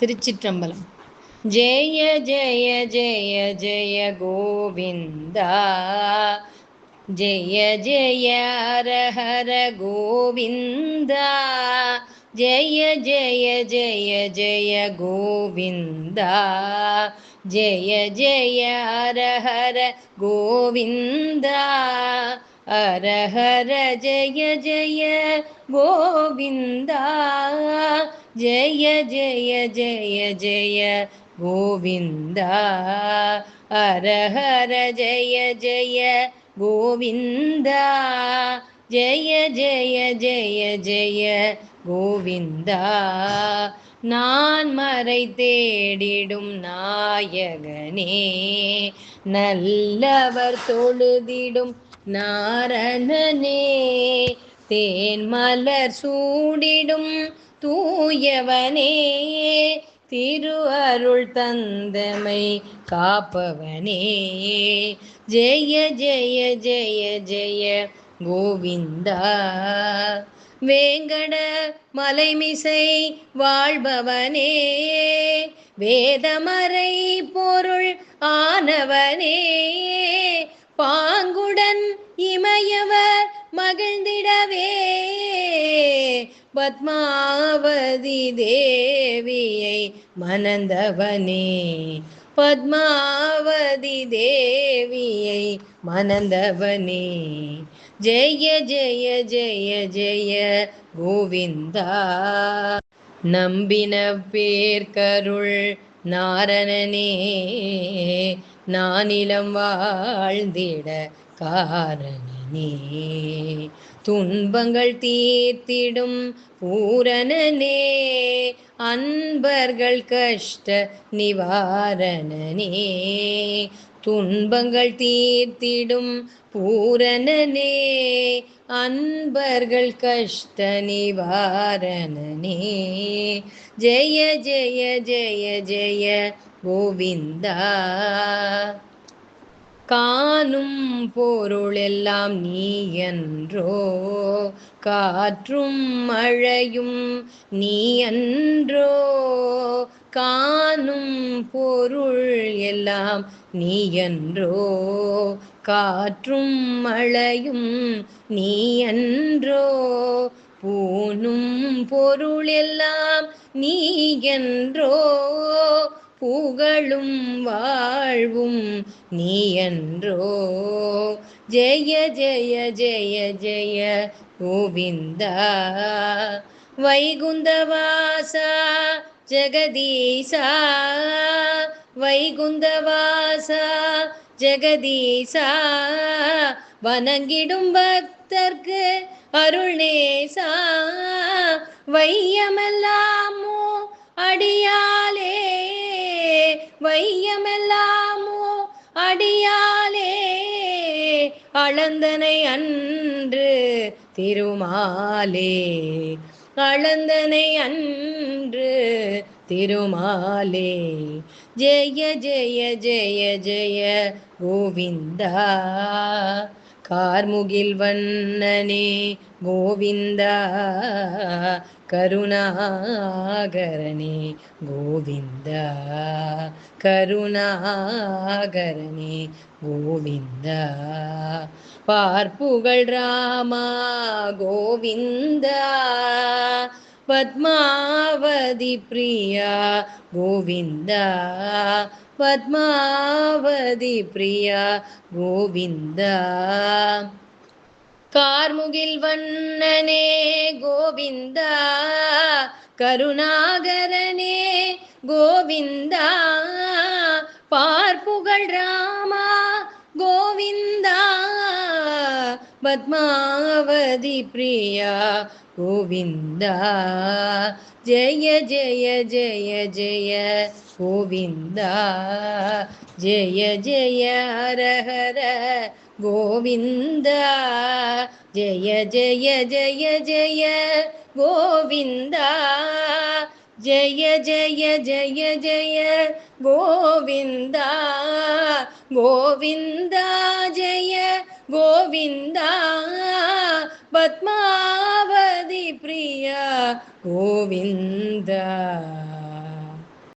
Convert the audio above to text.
திருச்சிற்றம்பலம். ஜெய ஜெய ஜெய ஜெய கோவிந்தா. ஜெய ஜெய ஹர ஹர கோவிந்தா. ஜெய ஜெய ஜெய ஜெய கோவிந்தா. ஜெய ஜெய ஹர ஹர கோவிந்தா. ஹர ஹர ஜெய ஜெய கோவிந்தா. ஜெய ஜெய ஜெய ஜெய கோவிந்தா. ஹர ஜெய ஜெய கோவிந்தா. ஜெய ஜெய ஜெய ஜெய கோவிந்தா. நான் மறை தேடிடும் நாயகனே நல்லவர் தொழுதிடும் நாரணனே. தேன் மலர் சூடிடும் தூயவனே திரு அருள் தந்தமை காப்பவனே. ஜெய ஜெய ஜெய ஜெய கோவிந்தா வேங்கட மலைமிசை வாழ்பவனே வேதமறை பொருள் ஆனவனே பா பத்மாவதி தேவியை மணந்தவனே. பத்மாவதி தேவியை மணந்தவனே. ஜெய ஜெய ஜெய ஜெய கோவிந்தா. நம்பின பேர்கருள் நாரணனே நானிலம் வாழ்ந்திட காரணனே. துன்பங்கள் தீர்த்திடும் பூரணனே அன்பர்கள் கஷ்ட நிவாரணனே. துன்பங்கள் தீர்த்திடும் பூரணனே அன்பர்கள் கஷ்ட நிவாரணனே. ஜெய ஜெய ஜெய ஜெய கோவிந்தா. காணும் பொருளெல்லாம் நீ என்றோ காற்றும் மழையும் நீ என்றோ காணும் பொருள் எல்லாம் நீ என்றோ காற்றும் மழையும் நீ என்றோ பூணும் பொருள் எல்லாம் நீ என்றோ புகழும் வாழ்வும் நீ என்றோ ஜெய ஜெய ஜெய ஜெய கோவிந்தா. வைகுந்தவாசா ஜெகதீசா வைகுந்தவாசா ஜெகதீசா வணங்கிடும் பக்தர்க்கு அருள்நேசா வையமெல்லாமோ அடியாலே வையமெல்லாமோ அடியா அளந்தனை அன்று திருமாலே. அளந்தனை அன்று திருமாலே. ஜெய ஜெய ஜெய ஜெய கோவிந்தா. கார்முகில் வண்ணனே கோவிந்தா கருணாகரனே கோவிந்தா கருணாகரனே கோவிந்தா பார்ப்புகள் ராமா கோவிந்தா பத்மாவதி பிரியா கோவிந்தா பத்மாவதி பிரியா கோவிந்தா. கார்முகில் வண்ணனே கோவிந்தா கருணாகரனே கோவிந்தா. பார்ப்புகள் ராமா கோவிந்தா. பத்மாவதி பிரியா கோவிந்தா ஜெய ஜெய ஜெய ஜெய கோவிந்தா ஜெய ஜெய ஹர ஹர கோவிந்தா ஜெய ஜெய ஜெய ஜெய கோவிந்தா ஜெய ஜெய ஜெய ஜெய கோவிந்தா கோவிந்தா ஜெய கோவிந்தா பத்மாவதி பிரியா கோவிந்தா.